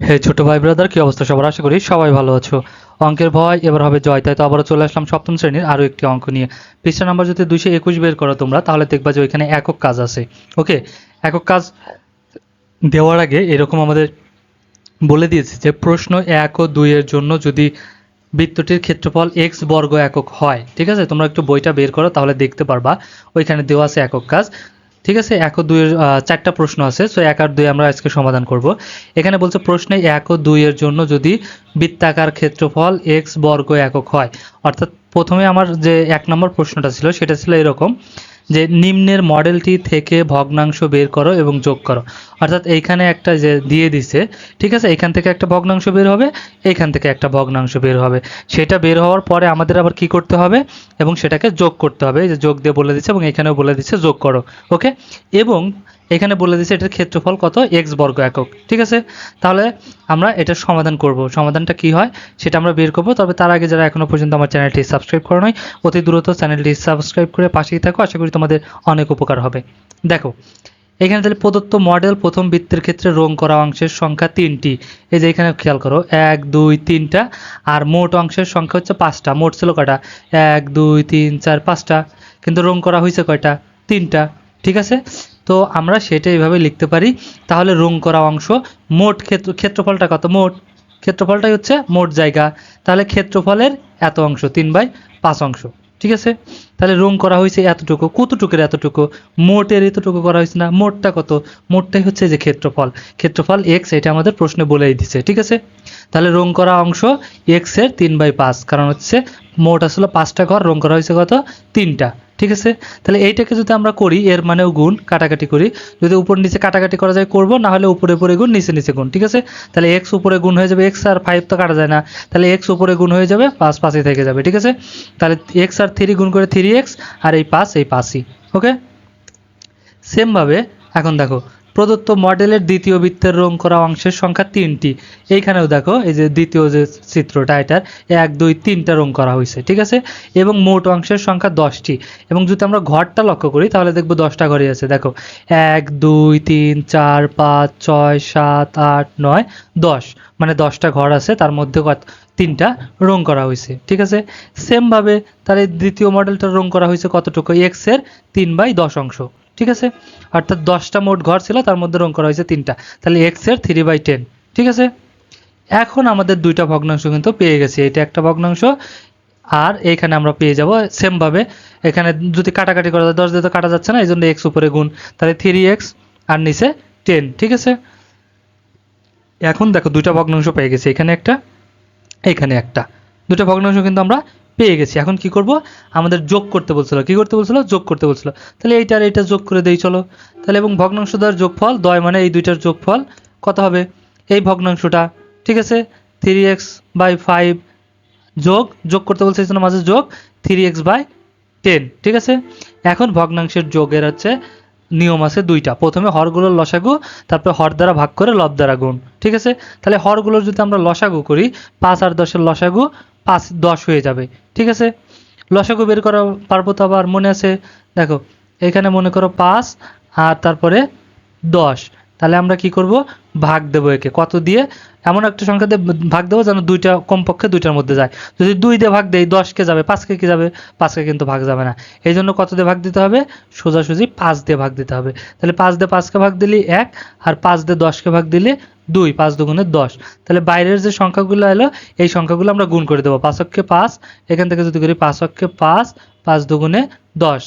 হে ছোট ভাই ব্রাদার কি অবস্থা সবার? আশা করি সবাই ভালো আছো। অঙ্কের ভয় এবার হবে জয়। তাই তো আবারও চলে আসলাম সপ্তম শ্রেণির আরও একটি অঙ্ক নিয়ে। পৃষ্ঠা নাম্বার যদি দুইশো একুশ বের করো তোমরা, তাহলে দেখবা যে ওইখানে একক কাজ আছে। ওকে? একক কাজ দেওয়ার আগে এরকম আমাদের বলে দিয়েছে যে প্রশ্ন এক ও দুইয়ের জন্য যদি বৃত্তটির ক্ষেত্রফল এক্স বর্গ একক হয়, ঠিক আছে? তোমরা একটু বইটা বের করো, তাহলে দেখতে পারবা। ওইখানে দেওয়া আছে একক কাজ। ঠিক আছে? এক ও দুইয়ের চারটা প্রশ্ন আছে সো এক আর দুই আমরা আজকে সমাধান করব। এখানে বলছে প্রশ্নে এক ও দুইয়ের জন্য যদি বৃত্তাকার ক্ষেত্রফল এক্স বর্গ একক হয়, অর্থাৎ প্রথমে আমার যে এক নম্বর প্রশ্নটা ছিল, সেটা ছিল এরকম। যে নিম্নের মডেলটি থেকে ভগ্নাংশ বের করো এবং যোগ করো। অর্থাৎ এইখানে একটা যে দিয়ে দিছে, ঠিক আছে? এখান থেকে একটা ভগ্নাংশ বের হবে এখান থেকে একটা ভগ্নাংশ বের হবে। সেটা বের হওয়ার পরে আমাদের আবার কি করতে হবে? এবং সেটাকে যোগ করতে হবে। যে যোগ দিয়ে বলে দিচ্ছে এবং এখানেও বলে দিচ্ছে যোগ করো। ওকে এবং এখানে বলে দিচ্ছে এটার ক্ষেত্রফল কত? এক্স বর্গ একক। ঠিক আছে? তাহলে আমরা এটার সমাধান করব। সমাধানটা কি হয়? সেটা আমরা বের করব। তবে তার আগে যারা এখনও পর্যন্ত আমার চ্যানেলটি সাবস্ক্রাইব করো নাই, অতি দ্রুত চ্যানেলটি সাবস্ক্রাইব করে পাশেই থাকো। আশা করি তোমাদের অনেক উপকার হবে। দেখো, এখানে তাহলে প্রদত্ত মডেল প্রথম বৃত্তের ক্ষেত্রে রং করা অংশের সংখ্যা তিনটি। এই যে এখানে খেয়াল করো, এক, দুই, তিনটা। আর মোট অংশের সংখ্যা হচ্ছে পাঁচটা। মোট ছিল কয়টা? এক, দুই, তিন, চার, পাঁচটা। কিন্তু রং করা হয়েছে কয়টা? তিনটা। ঠিক আছে? তো আমরা সেটা এইভাবে লিখতে পারি। তাহলে রং করা অংশ, মোট ক্ষেত্র, ক্ষেত্রফলটা কত? মোট ক্ষেত্রফলটাই হচ্ছে মোট জায়গা। তাহলে ক্ষেত্রফলের এত অংশ, তিন বাই পাঁচ অংশ, ঠিক আছে? তাহলে রং করা হয়েছে এতটুকু, কতটুকুর এতটুকু? মোটের এতটুকু করা হয়েছে না, মোটটা কত? মোটটাই হচ্ছে যে ক্ষেত্রফল। ক্ষেত্রফল এক্স এটা আমাদের প্রশ্নে বলেই দিছে, ঠিক আছে? তাহলে রং করা অংশ এক্সের তিন বাই পাঁচ, কারণ হচ্ছে মোট আসলে পাঁচটা ঘর, রং করা হয়েছে কত? তিনটা। ঠিক আছে? তাহলে এইটাকে যদি আমরা করি, এর মানে গুণ, কাটাকাটি করি। যদি উপর নিচে কাটাকাটি করা যায়, করব, না হলে উপরে উপরে গুণ, নিচে নিচে গুণ, ঠিক আছে? তাহলে এক্স উপরে গুণ হয়ে যাবে এক্স আর ফাইভ তো কাটা যায় না। তাহলে এক্স উপরে গুণ হয়ে যাবে পাঁচ পাঁচই থেকে যাবে, ঠিক আছে? তাহলে এক্স আর থ্রি গুণ করে থ্রি এক্স আর এই পাঁচ, এই পাঁচই ওকে সেমভাবে এখন দেখো প্রদত্ত মডেলের দ্বিতীয় বৃত্তের রং করা অংশের সংখ্যা তিনটি। এইখানেও দেখো, এই যে দ্বিতীয় যে চিত্রটা, এটার এক, দুই, তিনটা রং করা হয়েছে, ঠিক আছে? এবং মোট অংশের সংখ্যা দশটি। এবং যদি আমরা ঘরটা লক্ষ্য করি, তাহলে দেখব দশটা ঘরই আছে। দেখো, এক, দুই, তিন, চার, পাঁচ, ছয়, সাত, আট, নয়, দশ। মানে দশটা ঘর আছে, তার মধ্যে তিনটা রং করা হয়েছে, ঠিক আছে? সেমভাবে তাহলে দ্বিতীয় মডেলটার রং করা হয়েছে কতটুকু? এক্সের তিন বাই দশ অংশ। ঠিক আছে? অর্থাৎ দশটা মোট ঘর ছিল, তার মধ্যে রং করা হয়েছে তিনটা। তাহলে এক্সের থ্রি বাই টেন ঠিক আছে? এখন আমাদের দুইটা ভগ্নাংশ কিন্তু পেয়ে গেছি। এটা একটা ভগ্নাংশ, আর এইখানে আমরা পেয়ে যাব সেমভাবে এখানে যদি কাটাকাটি করা যায়, দশ দিয়ে তো কাটা যাচ্ছে না এই জন্য এক্স উপরে গুণ। তাহলে থ্রি এক্স আর নিচে টেন ঠিক আছে? এখন দেখো দুইটা ভগ্নাংশ পেয়ে গেছি, এখানে একটা এখানে একটা। দুটো ভগ্নাংশ কিন্তু আমরা পেয়ে গেছি। এখন কি করব? আমাদের যোগ করতে বলছিল। কি করতে বলছিল? যোগ করতে বলছিল। তাহলে এইটার এইটা যোগ করে দেই, চলো। তাহলে এবং ভগ্নাংশ দ্বার যোগফল, দয় মানে এই দুইটার যোগফল কত হবে? এই ভগ্নাংশটা, ঠিক আছে? থ্রি এক্স বাই ফাইভ যোগ যোগ করতে বলছে এই জন্য মাঝে যোগ থ্রি এক্স বাই টেন ঠিক আছে? এখন ভগ্নাংশের যোগের হচ্ছে নিয়ম আছে দুইটা। প্রথমে হরগুলোর লসাগু, তারপরে হর দ্বারা ভাগ করে লব দ্বারা গুণ, ঠিক আছে? তাহলে হরগুলোর যদি আমরা লসাগু করি, পাঁচ আর দশের লসাগু পাঁচ দশ হয়ে যাবে, ঠিক আছে? লসাগু বের করা পারব তো আবার মনে আছে? দেখো, এখানে মনে করো পাঁচ, আর তারপরে দশ। তাহলে আমরা কি করব? ভাগ দেবো একে। কত দিয়ে? এমন একটা সংখ্যা দিয়ে ভাগ দেবো যেন দুইটা কমপক্ষে দুইটার মধ্যে যায়। যদি দুই দিয়ে ভাগ দেই দশকে যাবে পাঁচকে কি যাবে? পাঁচকে কিন্তু ভাগ যাবে না। এই জন্য কত দিয়ে ভাগ দিতে হবে? সোজাসুজি পাঁচ দিয়ে ভাগ দিতে হবে। তাহলে পাঁচ দিয়ে পাঁচকে ভাগ দিলে এক, আর পাঁচ দিয়ে দশকে ভাগ দিলে দুই, পাঁচ দুগুণে দশ। তাহলে বাইরের যে সংখ্যাগুলো এলো, এই সংখ্যাগুলো আমরা গুণ করে দেবো। পাঁচককে পাঁচ, এখান থেকে যদি করি পাঁচককে পাঁচ পাঁচ দুগুণে দশ।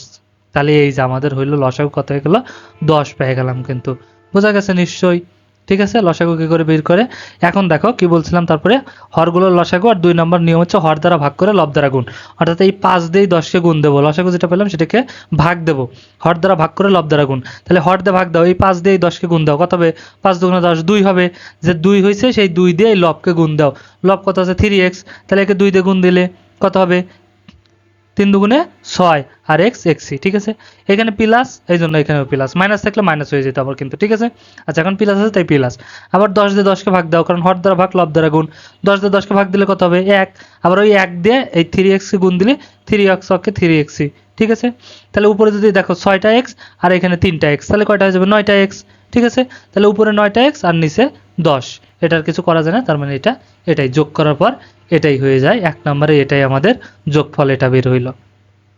তাহলে এই যে আমাদের হইল, লসাগু কত হয়ে গেল? দশ পেয়ে গেলাম কিন্তু। বোঝা গেছে নিশ্চয়ই। ঠিক আছে? লসাগু কি করে বের করে? এখন দেখো, কি বলছিলাম তারপরে? হরগুলোর লসাগু আর দুই নম্বর নিয়ম হচ্ছে হর দ্বারা ভাগ করে লব দ্বারা গুণ। অর্থাৎ এই পাঁচ দিয়েই দশকে গুণ দেবো। লসাগু যেটা পেলাম সেটাকে ভাগ দেবো। হর দ্বারা ভাগ করে লব দ্বারা গুণ। তাহলে হর দিয়ে ভাগ দাও। এই পাঁচ দিয়েই দশকে গুণ দাও। কত হবে? পাঁচ দুগুণে দশ দুই হবে। যে দুই হয়েছে, সেই দুই দিয়ে এই লবকে গুণ দাও। লব কত আছে? থ্রি এক্স তাহলে একে দুই দিয়ে গুণ দিলে কত হবে? তিন দুগুণে ছয় আর এক্স এক্সি ঠিক আছে? এখানে প্লাস এই জন্য এখানেও প্লাস মাইনাস থাকলে মাইনাস হয়ে যেত আবার কিন্তু, ঠিক আছে? আচ্ছা এখন প্লাস আছে, তাই প্লাস আবার দশ দিয়ে দশকে ভাগ দাও, কারণ হর দ্বারা ভাগ, লব দ্বারা গুণ। দশ দিয়ে দশকে ভাগ দিলে কত হবে? এক। আবার ওই এক দিয়ে এই থ্রি এক্সকে গুণ দিলে থ্রি এক্স অকে থ্রি এক্সি ঠিক আছে? তাহলে উপরে যদি দেখো ছয়টা এক্স আর এখানে তিনটা এক্স তাহলে কয়টা হয়ে যাবে? নয়টা এক্স ঠিক আছে? তাহলে উপরে নয়টা এক্স আর নিচে দশ। এটার কিছু করা যায় না, তার মানে এটা, এটাই যোগ করার পর এটাই হয়ে যায়। এক নম্বরে এটাই আমাদের যোগফল, এটা বের হইল।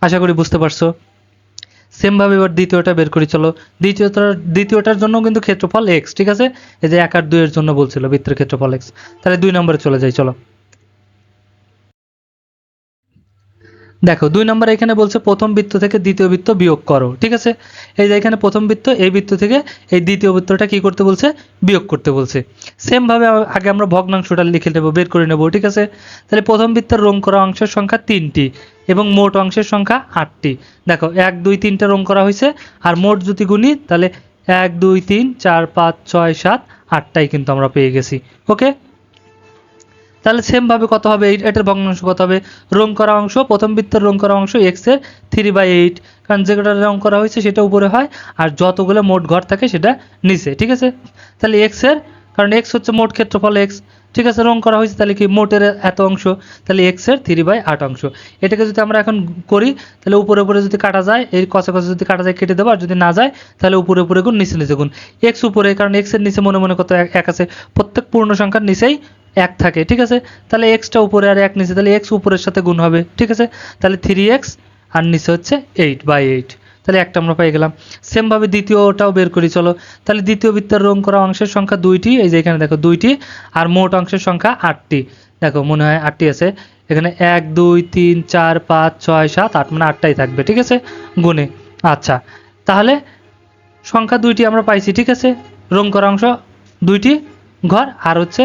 আশা করি বুঝতে পারছ? সেমভাবে এবার দ্বিতীয়টা বের করি, চলো। দ্বিতীয়টার দ্বিতীয়টার জন্য কিন্তু ক্ষেত্রফল এক্স ঠিক আছে? এই যে এক আর দুইয়ের জন্য বলছিল বৃত্তের ক্ষেত্রফল এক্স তাহলে দুই নম্বরে চলে যাই, চলো। দেখো, দুই নম্বর এখানে বলছে প্রথম বৃত্ত থেকে দ্বিতীয় বৃত্ত বিয়োগ করো, ঠিক আছে? এই যে এখানে প্রথম বৃত্ত, এই বৃত্ত থেকে এই দ্বিতীয় বৃত্তটা কি করতে বলছে? বিয়োগ করতে বলছে। সেম ভাবে আগে আমরা ভগ্নাংশটা লিখে নেব, বের করে নেব, ঠিক আছে? তাহলে প্রথম বৃত্তের রং করা অংশের সংখ্যা তিনটি এবং মোট অংশের সংখ্যা আটটি। দেখো, এক, দুই, তিনটা রং করা হয়েছে, আর মোট যদি গুণি তাহলে এক, দুই, তিন, চার, পাঁচ, ছয়, সাত, আটটাই কিন্তু আমরা পেয়ে গেছি, ওকে? তাহলে সেম ভাবে কত হবে? এটার ভগ্নাংশ কত হবে? রং করা অংশ, প্রথম বৃত্তের রং করা অংশ এক্সের থ্রি বাই এইট কারণ যেটা রং করা হয়েছে সেটা উপরে হয়, আর যতগুলো মোট ঘর থাকে সেটা নিচে, ঠিক আছে? তাহলে এক্সের, কারণ এক্স হচ্ছে মোট ক্ষেত্রফল এক্স ঠিক আছে রং করা হয়েছে, তাহলে কি মোটের এত অংশ? তাহলে এক্সের থ্রি বাই আট অংশ। এটাকে যদি আমরা এখন করি, তাহলে উপরে উপরে যদি কাটা যায় এই কষা কষা যদি কাটা যায়, কেটে দেবো, আর যদি না যায়, তাহলে উপরে উপরে গুণ, নিচে নিচে গুণ। এক্স উপরে, কারণ এক্সের নিচে মনে মনে কত এক আছে? প্রত্যেক পূর্ণ সংখ্যার নিচেই এক থাকে, ঠিক আছে? তাহলে এক্সটা উপরে আর এক নিচে, তাহলে এক্স উপরের সাথে গুণ হবে, ঠিক আছে? তাহলে থ্রি এক্স আর নিচে হচ্ছে এইট বাই এইট তাহলে একটা আমরা পেয়ে গেলাম। সেমভাবে দ্বিতীয়টাও বের করি, চলো। তাহলে দ্বিতীয় বৃত্তের রং করা অংশের সংখ্যা দুইটি, এই যে এখানে দেখো দুইটি, আর মোট অংশের সংখ্যা আটটি। দেখো, মনে হয় আটটি আছে। এখানে এক, দুই, তিন, চার, পাঁচ, ছয়, সাত, আট মানে আটটাই থাকবে, ঠিক আছে? গুণে। আচ্ছা তাহলে সংখ্যা দুইটি আমরা পাইছি, ঠিক আছে? রং করা অংশ দুইটি ঘর, আর হচ্ছে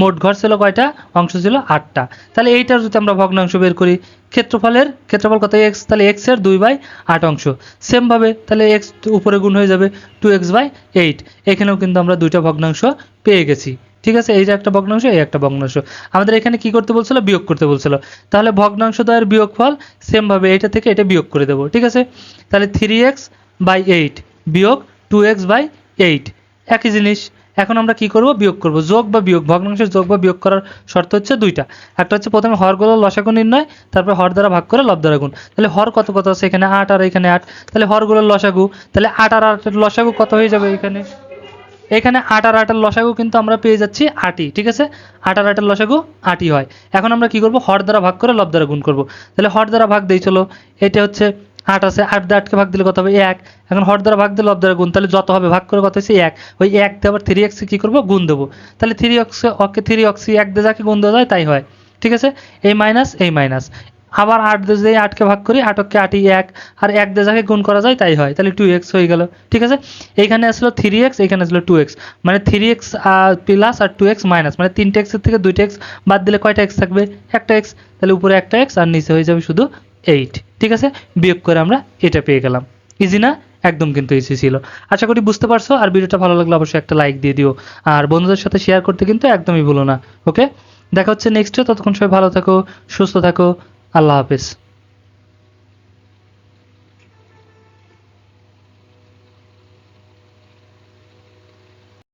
মোট ঘর ছিল কয়টা? অংশ ছিল আটটা। তাহলে এইটার যদি আমরা ভগ্নাংশ বের করি, ক্ষেত্রফলের, ক্ষেত্রফল কত? এক্স তাহলে এক্সের দুই বাই আট অংশ। সেমভাবে তাহলে এক্স উপরে গুণ হয়ে যাবে টু এক্স বাই এইট এখানেও কিন্তু আমরা দুইটা ভগ্নাংশ পেয়ে গেছি। ঠিক আছে? এই যে একটা ভগ্নাংশ, এই একটা ভগ্নাংশ। আমাদের এখানে কি করতে বলছিল? বিয়োগ করতে বলছিল। তাহলে ভগ্নাংশ দ্বয়ের বিয়োগফল সেমভাবে এটা থেকে এটা বিয়োগ করে দেবো। ঠিক আছে? তাহলে থ্রি এক্স বাই এইট বিয়োগ টু এক্স বাই এইট একই জিনিস। এখন আমরা কি করব? বিয়োগ করব। যোগ বা বিয়োগ, ভগ্নাংশের যোগ বা বিয়োগ করার শর্ত হচ্ছে দুইটা। একটা হচ্ছে প্রথমে হরগুলো লসাগু নির্ণয়, তারপর হর দ্বারা ভাগ করে লব দ্বারা গুণ। তাহলে হর কত কত আছে এখানে? আট আর এখানে আট। তাহলে হরগুলোর লসাগু, তাহলে আট আর আটের লসাগু কত হয়ে যাবে এখানে? এখানে আট আর আটের লসাগু কিন্তু আমরা পেয়ে যাচ্ছি আটই, ঠিক আছে? আট আর আটের লসাগু আটই হয়। এখন আমরা কি করব? হর দ্বারা ভাগ করে লব দ্বারা গুণ করব। তাহলে হর দ্বারা ভাগ দিই, চলো। এটা হচ্ছে আট আছে, আট দিয়ে আটকে ভাগ দিলে কত হবে? এক। এখন হর দ্বারা ভাগ দিলে লব দ্বারা গুণ। তাহলে যত হবে, ভাগ করে কত হয়েছে? এক। ওই এক দিয়ে আবার থ্রি এক্সে কী করব? গুণ দেবো। তাহলে থ্রি অক্স অকে থ্রি অক্সি এক দিয়ে যাকে গুণ দেওয়া যায়, তাই হয়। ঠিক আছে? এই মাইনাস এই মাইনাস আবার আট দিয়ে আটকে ভাগ করি আটককে আটই এক। আর এক দিয়ে যাকে গুণ করা যায়, তাই হয়। তাহলে টু এক্স হয়ে গেল। ঠিক আছে? এইখানে আসলো থ্রি এক্স এখানে আসলো টু এক্স মানে থ্রি এক্স প্লাস আর টু এক্স মাইনাস মানে তিনটে এক্সের থেকে দুইটা এক্স বাদ দিলে কয়টা এক্স থাকবে? একটা এক্স তাহলে উপরে একটা এক্স আর নিচে হয়ে যাবে শুধু এইট ঠিক আছে? বিয়োগ করে আমরা এটা পেয়ে গেলাম। ইজি না? একদম কিন্তু ইজি ছিল। আশা করি বুঝতে পারছ। আর ভিডিওটা ভালো লাগলে অবশ্যই একটা লাইক দিয়ে দিও। আর বন্ধুদের সাথে শেয়ার করতে কিন্তু একদমই ভুলো না ওকে দেখা হচ্ছে নেক্সটে ততক্ষণ সবাই ভালো থাকো, সুস্থ থাকো। আল্লাহ হাফেজ।